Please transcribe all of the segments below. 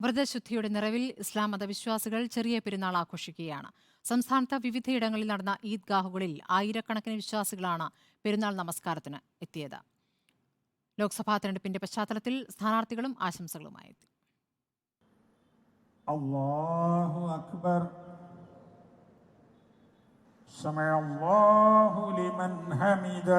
വ്രതശുദ്ധിയുടെ നിറവിൽ ഇസ്ലാം മതവിശ്വാസികൾ ചെറിയ പെരുന്നാൾ ആഘോഷിക്കുകയാണ്. സംസ്ഥാനത്ത് വിവിധയിടങ്ങളിൽ നടന്ന ഈദ്ഗാഹുകളിൽ ആയിരക്കണക്കിന് വിശ്വാസികളാണ് പെരുന്നാൾ നമസ്കാരത്തിന് എത്തിയത്. ലോക്സഭാ തെരഞ്ഞെടുപ്പിന്റെ പശ്ചാത്തലത്തിൽ സ്ഥാനാർത്ഥികളും ആശംസകളുമായി എത്തി. അള്ളാഹു അക്ബർ. ലിമൻ ഹമിദ.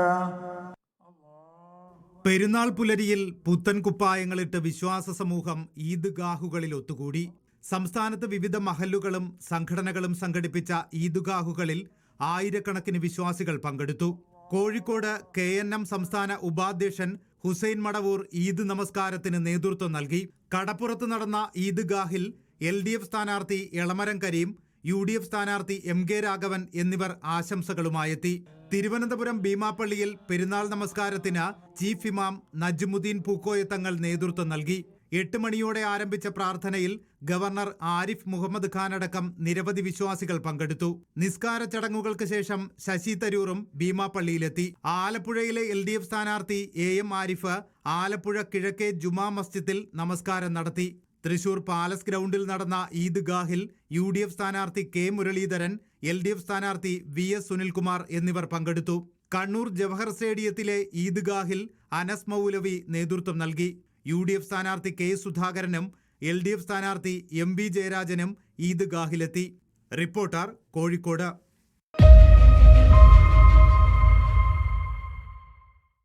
പെരുന്നാൾ പുലരിയിൽ പുത്തൻ കുപ്പായങ്ങളിട്ട് വിശ്വാസ സമൂഹം ഈദ്ഗാഹുകളിൽ ഒത്തുകൂടി. സംസ്ഥാനത്ത് വിവിധ മഹല്ലുകളും സംഘടനകളും സംഘടിപ്പിച്ച ഈദ്ഗാഹുകളിൽ ആയിരക്കണക്കിന് വിശ്വാസികൾ പങ്കെടുത്തു. കോഴിക്കോട് കെ എൻ എം സംസ്ഥാന ഉപാധ്യക്ഷൻ ഹുസൈൻ മടവൂർ ഈദ് നമസ്കാരത്തിന് നേതൃത്വം നൽകി. കടപ്പുറത്ത് നടന്ന ഈദ്ഗാഹിൽ എൽ ഡി എഫ് സ്ഥാനാർത്ഥി Elamaram Kareem U D F സ്ഥാനാർത്ഥി എം കെ രാഘവൻ എന്നിവർ ആശംസകളുമായെത്തി. തിരുവനന്തപുരം ഭീമാപ്പള്ളിയിൽ പെരുന്നാൾ നമസ്കാരത്തിന് ചീഫ് ഇമാം നജ്മുദ്ദീൻ പൂക്കോയ തങ്ങൾ നേതൃത്വം നൽകി. എട്ട് മണിയോടെ ആരംഭിച്ച പ്രാർത്ഥനയിൽ ഗവർണർ ആരിഫ് മുഹമ്മദ് ഖാൻ അടക്കം നിരവധി വിശ്വാസികൾ പങ്കെടുത്തു. നിസ്കാര ചടങ്ങുകൾക്ക് ശേഷം ശശി തരൂറും ഭീമാപ്പള്ളിയിലെത്തി. ആലപ്പുഴയിലെ എൽ ഡി എഫ് സ്ഥാനാർത്ഥി എ എം ആരിഫ് ആലപ്പുഴ കിഴക്കേ ജുമാ മസ്ജിദിൽ നമസ്കാരം നടത്തി. തൃശൂർ പാലസ് ഗ്രൗണ്ടിൽ നടന്ന ഈദ്ഗാഹിൽ യു ഡി എഫ് സ്ഥാനാർത്ഥി K Muraleedharan L D F സ്ഥാനാർത്ഥി വി എസ് സുനിൽകുമാർ എന്നിവർ പങ്കെടുത്തു. കണ്ണൂർ ജവഹർ സ്റ്റേഡിയത്തിലെ ഈദ്ഗാഹിൽ അനസ് മൗലവി നേതൃത്വം നൽകി. യു ഡി എഫ് സ്ഥാനാർത്ഥി കെ സുധാകരനും എൽ ഡി എഫ് സ്ഥാനാർത്ഥി എം വി ജയരാജനും ഈദ്ഗാഹിലെത്തി. റിപ്പോർട്ടർ കോഴിക്കോട്.